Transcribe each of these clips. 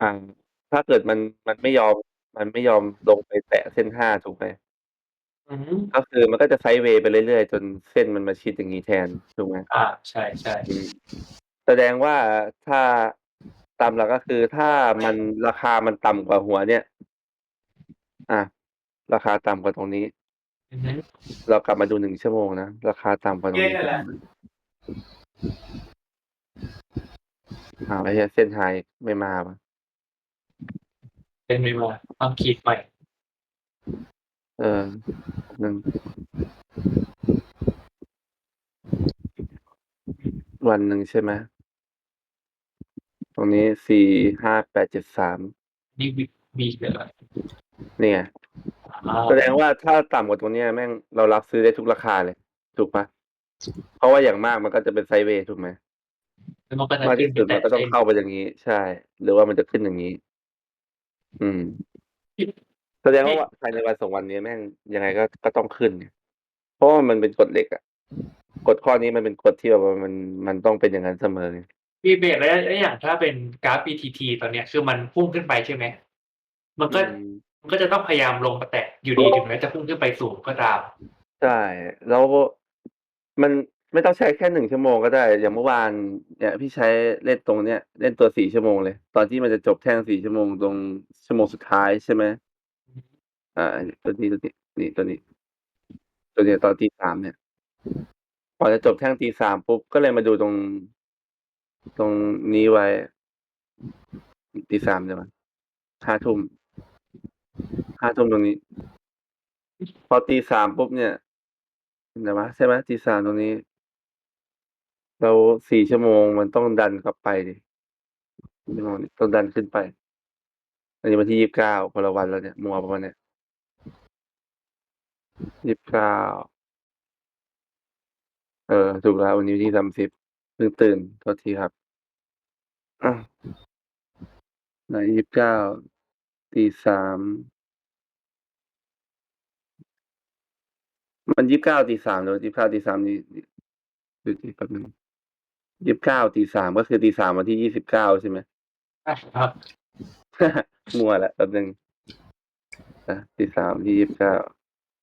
อา ถ้าเกิดมัน มันไม่ยอม มันไม่ยอมลงไปแตะเส้น 5 ถูกไหม?อือฮึ ก็คือมันก็จะไซด์เวย์ไปเรื่อย ๆ จนเส้นมันมาชิดอย่างงี้แทน ถูกไหม?อา ใช่ อืมๆแสดงว่า ถ้า ตามหลัก ก็คือถ้ามัน ราคามันต่ำกว่าหัวเนี่ย อา ราคาต่ำกว่าตรงนี้ อือฮึ เรากลับมาดู 1 ชั่วโมงนะ ราคาต่ำกว่าตรงนี้นั่นแหละอ้าวไอ้เหี้ย เส้น High ไม่มาว่ะ เส้นไม่มาต้องขีดใหม่เออแป๊บหนึ่งวันหนึ่งใช่ไหม?ตรงนี้45873นี่บิบีคืออะไร?นี่ไงอ๋อแสดงว่าถ้าต่ำกว่าตรงเนี้ยแม่งเรารับซื้อได้ทุกราคาเลย ถูกเปล่า?เพราะว่าอย่างมากมันก็จะเป็นไซด์เวย์ถูกไหม?แล้วมันก็จะมากขึ้ทนี่สุดไปแตมันะก็เสต้อง้นเข้าไปอย่างงี้ ใช่ หรือว่ามันจะขึ้นอย่างงี้ อืม แสดงว่าวภายในวัน 2 วันนี้แม่งยังไงก็ ก็ต้องขึ้นไง เพราะว่ามันเป็นกฎเหล็กอะ กฎข้อนี้มันเป็นกฎที่แบบว่ามัน มันต้องเป็นอย่างนั้นเสมอไงพี่เบสแล้วแล้วอย่างถ้าเป็นกราฟ BTT ตอนเนี้ยคือมันพุ่งขึ้นไปใช่ไหม?มันอืก็มมันก็จะต้องพยายามลงมาแตะอยู่ดีถึงแม้จะพุ่งขึ้นไปสูงก็ตาม ใช่ แล้วมัน ไม่ต้องใช้แค่1ชั่วโมงก็ได้ อย่างเมื่อวานเนี่ยพี่ใช้เล่นตรงเนี้ยเล่นตัว4ชั่วโมงเลย ตอนที่มันจะจบแท่ง4ชั่วโมงตรงชั่วโมงสุดท้ายใช่ไหม?อือฮึอาตัวนี้ตัวนี้นี่ตัวนี้ ตัวนี้ตอนตี3เนี่ยก่อจะจบแท่งตี3ปุ๊บก็เลยมาดูตรง ตรงนี้ไว้ตี3ใช่ไหม?5ทุ่ม5ทุ่มตรงนี้ พอตี3ปุ๊บเนี่ยไหนวะใช่ไหม?ตี3ตรงนี้ แล้ว 4 ชั่วโมงมันต้องดันกลับไปดิ ชั่วโมงนี้ต้องดันขึ้นไป อันนี้วันที่ 29คนละวันแล้วเนี่ยมัวเปล่าวะเนี่ย?29 เออ ถูกแล้ว วันนี้วันที่ 30เพิ่งตื่นโทษทีครับอาไหน29ตี3มัน29ตี3หรือว่า29ตี3นี่นี่ดูสิแป๊บหนึ่ง 29ตี3ก็คือตี3วันที่29ใช่ไหม?ใช่ครับมั่วแล้วแป๊บหนึ่งอาตี3วันที่29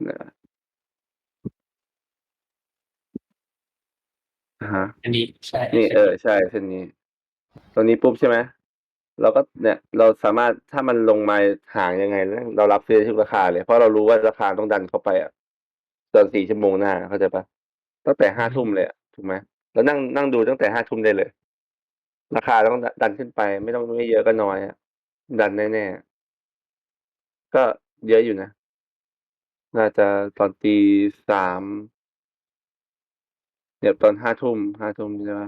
นะอะฮะ อันนี้ใช่นี่เส้นเออนี้ใช่เส้นนี้ ตรงนี้ปุ๊บใช่ไหมเราก็เนี่ยเราสามารถถ้ามันลงมาห่างยังไงนะเรารับซื้อได้ทุกราคาเลย เพราะเรารู้ว่าราคาต้องดันเข้าไปอะตอน4ชั่วโมงหน้าเข้าใจเปล่า?ตั้งแต่5ทุ่มเลยอะถูกไหม? เรานั่งนั่งดูตั้งแต่5ทุ่มได้เลย ราคาต้องดดันขึ้นไป ไม่ต้องไม่เยอะก็น้อยอะดันแน่ๆ ก็เยอะอยู่นะ น่าจะตอนตี3เนี่ยตอน5ทุ่ม5ทุ่มใช่ไหม?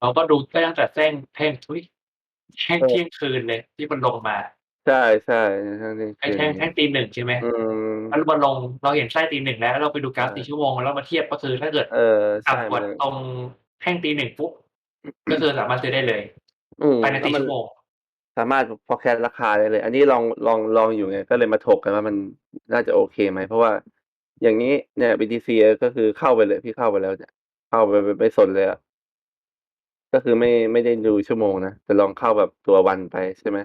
เราก็ดูได้ตั้งแต่แท่งแท่งอุ๊ยแท่งเออเที่ยงคืนเลยที่มันลงมา ใช่ๆแท่งเที่ยงไอ้คืแท่งเแนที่่ยงตี1ใช่ไหม?อืแล้วมมันลงเราเห็นไส้ตี1แล้วแล้ว เราไปดูกราฟ4่ชั่วโมงแล้วมาเทียบก็คือถ้าเกิดเออตใช่่ำกมัว่านตรงแท่งตี1ปุ๊บก็คือสามารถซื้อได้เลยอืมภายในแล้ว4มัชนั่วโมง สามารถ forecast ราคาได้เลย อันนี้ลองลองลองอยู่ไง ก็เลยมาถกกันว่ามันน่าจะโอเคไหม?เพราะว่าอย่างงี้เนี่ย BTC ก็คือเข้าไปเลยพี่เข้าไปแล้วเนี่ย เข้าไปไม่สนเลยอะก็คือไม่ไม่ได้ดูชั่วโมงนะแต่ลองเข้าแบบตัววันไปใช่ไหม?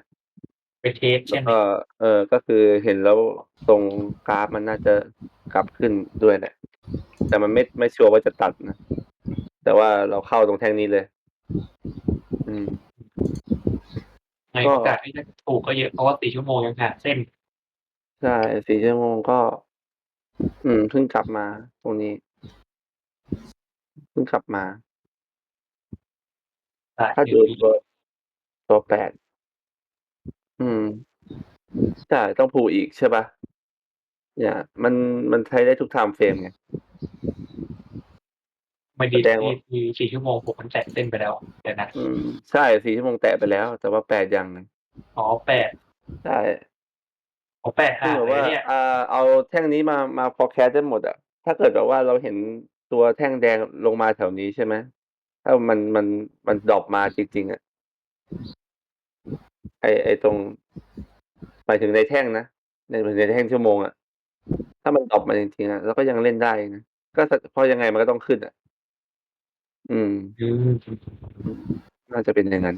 ไปเทสแใลช้่วไหกม?็เออ ก็คือเห็นแล้วตรงกราฟมันน่าจะกลับขึ้นด้วยแหละ แต่มันไม่ไม่ชัวร์ว่าจะตัดนะ แต่ว่าเราเข้าตรงแท่งนี้เลย อืม ในก็ โอกาสที่จะถูกก็เยอะเพราะว่า4ชั่วโมงยังหาเส้นใช่4ชั่วโมงก็ อืมเพิ่งกลับมา ตรงนี้เพิ่งกลับมาใช่ถ้าคืดูอตัวตัว8 อืม ใช่ ต้อง pull อีกใช่เปล่า?เนี่ย มัน มันใช้ได้ทุกไทม์เฟรมไง ไม่แดสีดงว่ามี4 ชั่วโมง ผมมันแตะเส้นไปแล้ว เดี๋ยวนะ อืม ใช่ 4 ชั่วโมงแตะไปแล้ว แต่ว่า 8 ยังนะ อ๋อ 8 ใช่ อ๋อ8ซหึ่งาแงบบว่าเลยนะเนี่ย อ่า เอาแท่งนี้มา มา forecast ได้หมดอะ ถ้าเกิดแบบว่าเราเห็นตัวแท่งแดงลงมาแถวนี้ ใช่ไหม ถ้ามัน มัน มันดร็อปมาจริง ๆ อะ ไอ้ไอ้ตรงหมายถึงในแท่งนะในในแท่งชั่วโมงอะถ้ามันดร็อปมาจริงๆอะเราก็ยังเล่นได้นะก็สเพราะยังไงมันก็ต้องขึ้นอะอืมอืมอืมน่าจะเป็นอย่างงั้น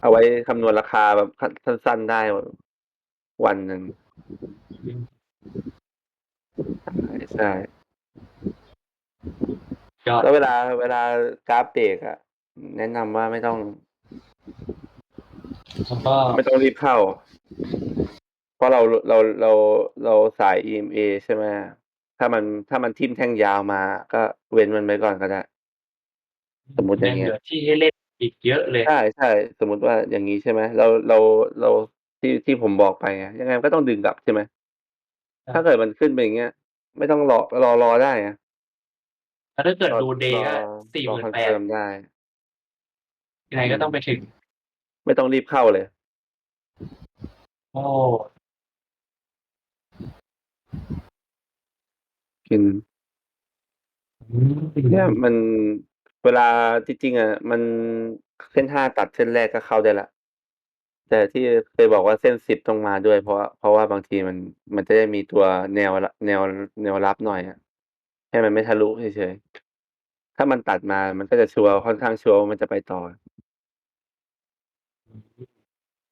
เอาไว้คำนวณราคาแบบคันสั้นๆได้วันหนึ่งอืมใช่ยอดๆแล้วเวลาเวลากราฟเบรกอะแนะนำว่าไม่ต้อง แล้วก็ไม่ต้องรีบเข้า เพราะเราเราเราเราสาย EMA ใช่ไหมถ้ามันถ้ามันทิ่มแท่งยาวมา ก็เว้นมันไว้ก่อนก็ได้ สมมุติอยัย่างงเหเงี้ลืยอที่ให้เล่นอีกเยอะเลย ใช่ๆสมมุติว่าอย่างงี้ใช่ไหมเราเราเราที่ที่ผมบอกไปไงยังไงมันก็ต้องดึงกลับใช่ไหมครัถ้าบเกิดมันขึ้นไปอย่างเงี้ย ไม่ต้องรอรอรอได้ไงแล้วถ้าเกิดรอดูเดย์รอก็รอคอนเฟิร์ม48,000ได้ยังไงอืก็มต้องไปถึง ไม่ต้องรีบเข้าเลย โอ้ กิน อืม เนี่ยมันเวลาจริง ๆ อะ มันเส้น 5 ตัดเส้นแรกก็เข้าได้แล้ว แต่ที่เคยบอกว่าเส้น 10 ต้องมาด้วย เพราะว่าเพราะว่าบางทีมัน มันจะได้มีตัวแนว ร แนว แนวรับหน่อยอะ ให้มันไม่ทะลุเฉย ๆ ถ้ามันตัดมามันก็จะชัวร์ ค่อนข้างชัวร์ว่ามันจะไปต่ออืม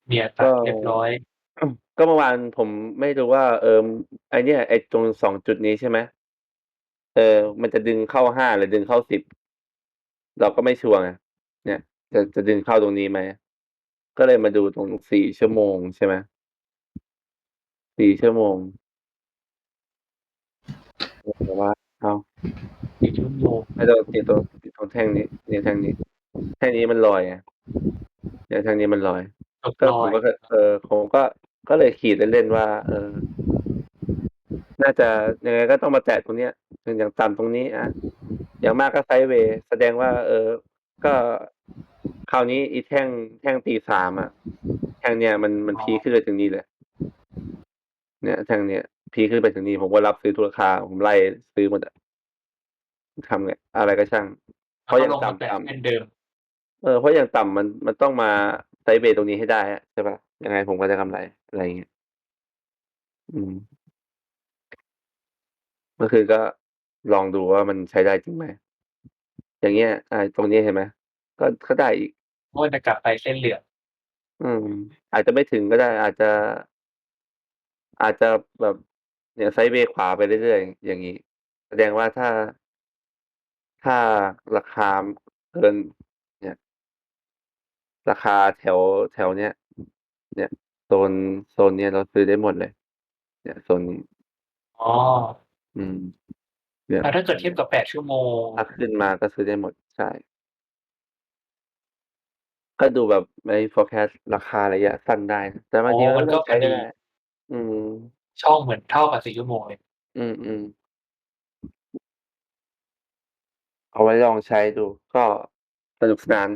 เนี่ยตัก็ ดเรียบร้อย ก็เมื่อวานผมไม่รู้ว่า เอ่อ ไอ้เนี่ย ไอ้ตรง 2 จุดนี้ใช่ไหม เออ มันจะดึงเข้า 5 หรือดึงเข้า 10 เราก็ไม่ชัวร์ไง เนี่ย จะ จะดึงเข้าตรงนี้ไหม ก็เลยมาดูตรง 4 ชั่วโมง ใช่ไหม 4 ชั่วโมงแต่ว่าอ้าว 4 ชั่วโมง ไม่ต้องติดตรง ติดตรงแท่งนี้เนี่ยแท่งนี้ แท่งนี้มันลอยไง เนี่ยแท่งนี้มันลอย ตกก็ลผอมยก็เออผมก็ก็เลยขีดเล่นๆว่า เออ น่าจะยังไงก็ต้องมาแตะตรงเนี้ยอย่างต่ำตรงนี้อะอย่างมากก็ไซด์เวย์แสดงว่า เออ ก็คราวนี้อีแท่งแท่งตี3อะแท่งเนี้ยมันมันอ๋อพีกขึ้นไปถึงนี่เลยเนี่ยแท่งเนี้ยพีกขึ้นไปถึงนี่ผมก็รับซื้อทุกราคาผมไล่ซื้อหมดอะทำไงอะไรก็ช่างเพแล้วราะก็อย่าลงงมาแตะต่ำเส้นๆเดิม เออ เพราะอย่างต่ำมัน มันต้องมาไซด์เวย์ตรงนี้ให้ได้อะใช่เปล่า ยังไงผมก็ได้กำไร อะไรอย่างเงี้ย อืมเมื่อคืนก็ลองดูว่ามันใช้ได้จริงไหม อย่างเงี้ย อ่า ตรงนี้เห็นไหม ก็ ก็ได้อีก เพราะว่าจะกลับไปเส้นเหลือง อืม อาจจะไม่ถึงก็ได้ อาจจะ อาจจะแบบเนี่ยไซด์เวย์ขวาไปเรื่อย ๆ อย่างงี้ แสดงว่าถ้า ถ้าราคาเกินเนี่ย ราคาแถวแถวเนี้ย เนี่ยโซนโซนเนี้ยเราซื้อได้หมดเลย เนี่ยโซนนี้ อ๋ออืม เนี่ยอาถ้าเกิดเทียบกับ8ชั่วโมง ถ้าขึ้นมาก็ซื้อได้หมดใช่ ก็ดูแบบใน forecast ราคาระยะสั้นได้นะแต่บาอ๋งอ ทีมันมัก็นตก็้องพใช้อก็ดีได้อืม ช่องเหมือนเท่ากับ4ชั่วโมงเลย อืมๆเอาไว้ลองใช้ดู ก็สนุกสนาน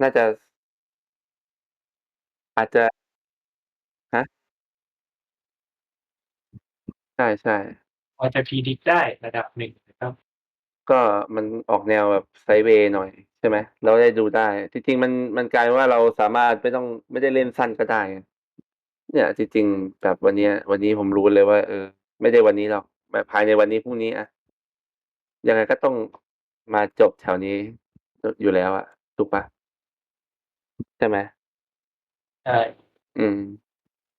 น่าจะ อาจจะ ฮะ?ใช่ ๆ พอจะ predict ได้ระดับหนึ่งนะครับ ก็มันออกแนวแบบไซด์เวย์หน่อย ใช่ไหม เราได้ดูได้ จริง ๆ มัน มันกลายเป็นว่า เราสามารถไม่ต้อง ไม่ได้เล่นสั้นก็ได้ไง เนี่ย จริง ๆ แบบวันเนี้ย วันนี้ผมรู้เลยว่า เออ ไม่ได้วันนี้หรอก แบบภายในวันนี้พรุ่งนี้อะ ยังไงก็ต้องมาจบแถวนี้ อ อยู่แล้วอะ ถูกเปล่า? ใช่ไหม?ใช่ อืม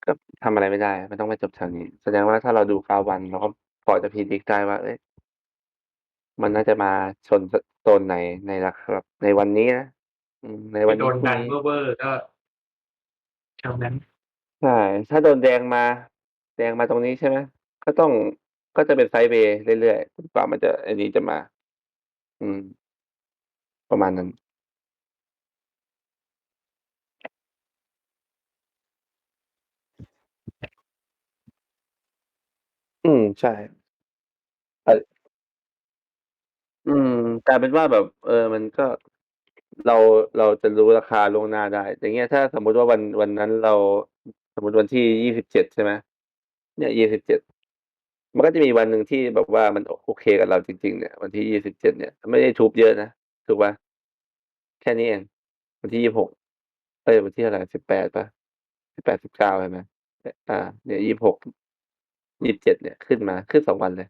ก็ทำอะไรไม่ได้ มันต้องมาจบแถวนี้ แสดงว่าถ้าเราดูกราฟวัน เราก็พอจะ predict ได้ว่า เฮ้ย มันน่าจะมาชน ส โซนไหนในราคา ในวันนี้นะ อืม ในไมวั่นโดนี้ นพรุ่ดงันนี้ เว่อร์ ๆ ก็ แถวนั้น ใช่ ถ้าโดนแดงมา แดงมาตรงนี้ ใช่ไหม ก็ต้อง ก็จะเป็น ไซด์เวย์ เรื่อย ๆ จนกว่ามันจะ ไอ้นี้จะมา อืม ประมาณนั้น อืม ใช่อ้อืม กลายเป็นว่าแบบ เออ มันก็ เรา เราจะรู้ราคาล่วงหน้าได้ อย่างเงี้ย ถ้าสมมุติว่าวัน วันนั้นเรา สมมุติวันที่ 27 ใช่ไหม เนี่ย 27 มันก็จะมีวันหนึ่งที่แบบว่ามัน โอ โอเคกับเราจริง ๆ เนี่ย วันที่ 27 เนี่ย ไม่ได้ทุบเยอะนะ ถูกเปล่า?แค่นี้เอง วันที่ 26 เอ๊ย วันที่เท่าไร 18 เปล่า?18-19 ใช่ไหม?อ อา เนี่ย 26 27 เนี่ย ขึ้นมา ขึ้น 2 วันเลย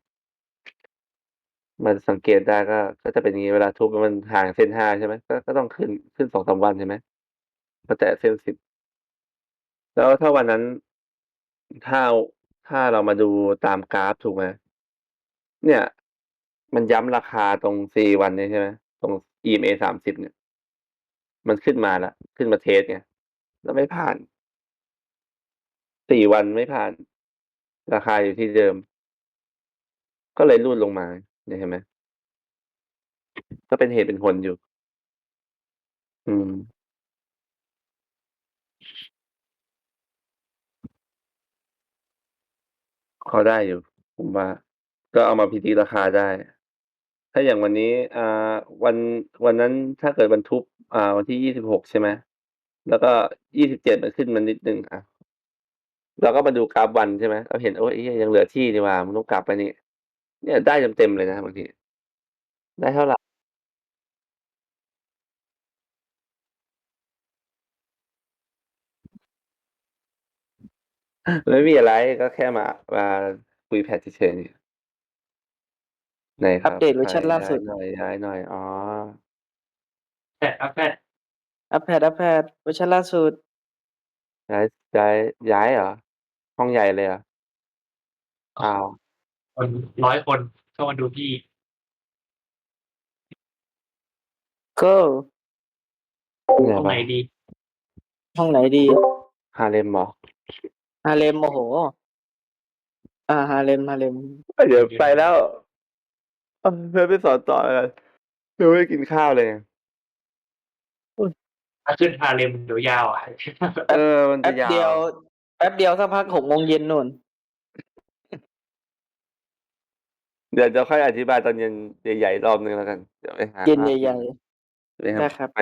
มันสังเกตได้ก็ ก็จะเป็นอย่างงี้ เวลาทุบแล้วมันห่างเส้น 5 ใช่ไหม ก็ ก็ต้องขึ้น ขึ้น 2-3 วัน ใช่ไหมพอแตะเส้น 10 แล้วถ้าวันนั้น ถ้า ถ้าเรามาดูตามกราฟถูกไหม เนี่ย มันย้ำราคาตรง 4 วันนี้ ใช่ไหม ตรง EMA 30 เนี่ย มันขึ้นมาแล้ว ขึ้นมาเทสต์ไง แล้วไม่ผ่าน 4 วันไม่ผ่าน ราคาอยู่ที่เดิม ก็เลยรูดลงมา เนี่ยเห็นไหม ก็เป็นเหตุเป็นผลอยู่ อืม พอได้อยู่ ผมว่า ก็เอามา predict ราคาได้ ถ้าอย่างวันนี้ อ่า วัน วันนั้นถ้าเกิดมันทุบ อ่า วันที่ 26 ใช่ไหม แล้วก็ 27 มันขึ้นมานิดหนึ่ง อะ เราก็มาดูกราฟวันใช่ไหม เราเห็น โอ๊ยไอ้เหี้ยยังเหลือที่นี่หว่ามันต้องกลับไปนี่ เนี่ยได้เต็ม ๆ เลยนะบางที ได้เท่าไร ไม่มีอะไร ก็แค่มา มาคุยแพทเฉย ๆ ไหนคอัรัปบเดตเวอร์ชันล่าสุดย้ายหน่อย ย้ายหน่อย อ๋อแพทอัปแพทอัปแพทอัปแพทเวอร์ชันล่าสุด ย้าย ย้าย ย้ายเหรอ? ห้องใหญ่เลยเหรอ?อ้าว คน100คนเข้ามาดูพี่ ก็ห้องใหญ่ห้องเปไหนล่า?ดี?ห้องไหนดี? Harlem เหรอ? Harlem โอ้โฮอา Harlem Harlem เฮ้ยเดี๋ยวไปแล้วเออเพื่อนไปสอนต่อแล้วกันยังไม่ได้กินข้าวเลยอุ๊ยถ้าขึ้น Harlem เดี๋ยวยาวอะเออมันแป๊จะบยาเดียวว แป๊บเดียวสักพัก6โมงเย็นนู่น เดี๋ยวเดี๋ยวค่อยอธิบายตอนเย็นใหญ่ๆอีกรอบหนึ่งแล้วกัน เดี๋ยวไปหาเย็นข้าวใหญ่ไปๆหาได้ครับ ไป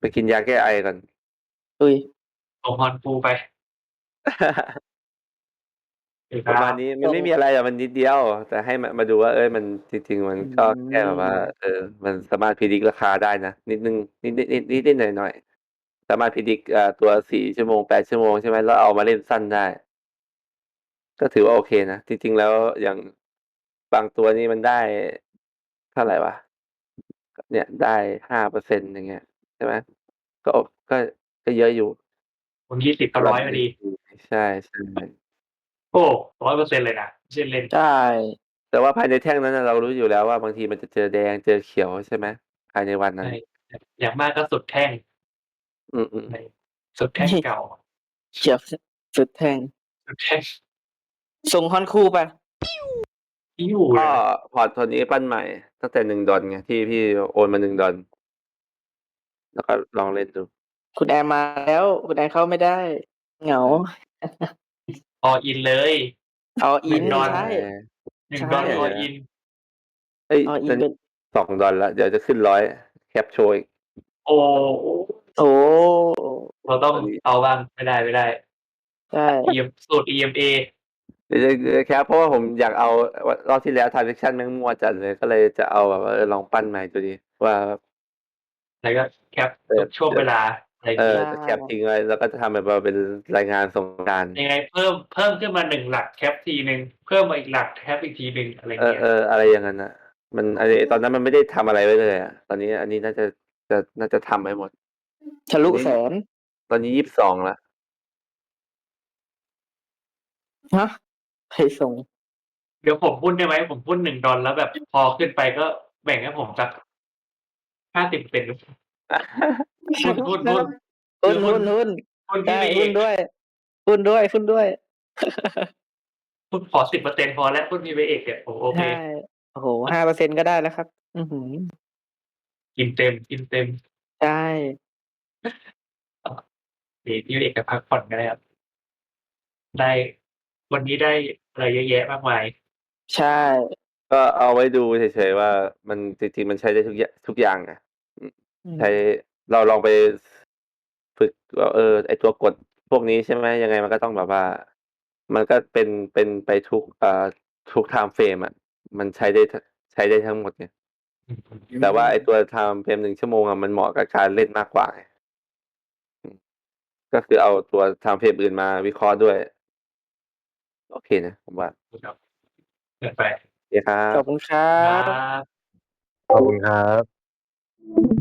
ไปกินยาแก้ไอก่อน อุ๊ยส่งฮอนฟูไปโอเคคประรัมาณบนี้มันไม่มีอะไรอะมันนิดเดียว แต่ให้มามาดูว่า เอ๊ยมันจริง ๆ มันอืก็แค่แบบว่ามเออ มันสามารถ predict ราคาได้นะนิดหนึ่งนิดนิดนิดนิดๆหน่อยๆ สามารถ predict อ่าตัว4ชั่วโมง8ชั่วโมงใช่ไหมแล้วเอามาเล่นสั้นได้ ก็ถือว่าโอเคนะ จริง ๆ แล้วอย่างบางตัวนี่มันได้เท่าไรวะเนี่ยได้5%อย่างเงี้ยใช่ไหมก็ก็ก็เยอะอยู่คูณ20ก็สำหรับ100พอดี ใช่ๆโอ้100%เลยนะไม่ใช่เล่น ใช่ แต่ว่าภายในแท่งนั้นน่ะเรารู้อยู่แล้วว่าบางทีมันจะเจอแดงเจอเขียวใช่ไหมภายในวันนั้ใช่นออย่างมากก็สุดแท่ง อืมใช่ๆสุดแท่งเก่าเขียวสสุดแทง สุดแท่งส่งฮอนคูไปหิ้วเลก็ยนะพอร์ตตัวนี้ปั้นใหม่ ตั้งแต่ $1 ไงที่พี่โอนมา $1 แล้วก็ลองเล่นดู คุณแอร์มาแล้ว คุณแอร์เข้าไม่ได้ เหงา all in เลย all หนึ่ in งดอลใช่1ใช่ ดอล all in เฮ้ย all ตอ in นเป็นี้น $2 แล้วเดี๋ยวจะขึ้น100แคปโชว์อีกโอ้ โอ้ เราต้องตอนนี้ เอาบ้างไม่ได้ๆใช่ EM สูตร EMA เดี๋ยวจะเดี๋ยวจะแคปเพราะว่าผมอยากเอาวรอบที่แล้ว transaction แม่งมั่วจัดเลยก็เลยจะเอาแบบว่าเออลองปั้นใหม่ดูดิว่า แล้วก็แคปเอทุอกช่วงเดี๋เวยวลาอะไรอย่าเององี้จะแคปทิ้งไว้แล้วก็จะทำแบบว่าเป็นรายงานสงกรานต์ยังไงเพิ่มเพิ่มขึ้นมา1หลักแคปทีหนึ่งเพิ่มมาอีกหลักแคปอีกทีหนึ่งอะไรเอเงี้ยอๆอะไรอย่างงั้นน่ะ มันไอ้ตอนนั้นมันไม่ได้ทำอะไรไว้เลยอะตอนนี้อันนี้น่าจะจะน่าจะทำไว้หมด ทะลุตอนนี้แสน ตอนนี้22แล้วฮะใครส่ง?เดี๋ยวผมหุ้นได้ไหมผมหุ้น1ดอลแล้วแบบพอขึ้นไปก็แบ่งให้ผมสัก50%หุ้นหุ้นหุ้นหุ้คืนอหุ้นหุ้นหุ้นๆใช่พี่เบหุ้นกด้วยหุ้นด้วยหุ้นด้วยหุ้นขอ10%พอแล้วหุ้นพี่เบเอกเนี่ยผมโอใชเค่โอ้โฮ5%ก็ได้แล้วครับ อื้อฮือกินเต็มกินเต็ม ใช่ อ๋อพี่พี่เอกไปพักผ่อนก็ได้ครับ ได้ วันนี้ได้อะไรเยอะแยะมากมาย ใช่ ก็เอาไว้ดูเฉย ๆ ว่ามันจริง ๆ มันใช้ได้ทุกยทุกอย่างไงอืม อืมใช้เราลองไปสฝึกว่า เออ ไอ้ตัวกดพวกนี้ใช่ไหม ยังไงมันก็ต้องแบบว่า มันก็เป็น เป็นไปทุก อ่า ทุกไทม์เฟรมอะ มันใช้ได้ ท ใช้ได้ทั้งหมดไง อือฮึแต่ว่าไอ้ตัวไทม์เฟรม1ชั่วโมงอะ มันเหมาะกับการเล่นมากกว่าไงอืม ก็คือเอาตัวไทม์เฟรมอื่นมาวิเคราะห์ด้วย โอเคนะ ผมว่าครับเกินไปโอเคครัขบอบคุณครัครับ บ ขอบคุณครับ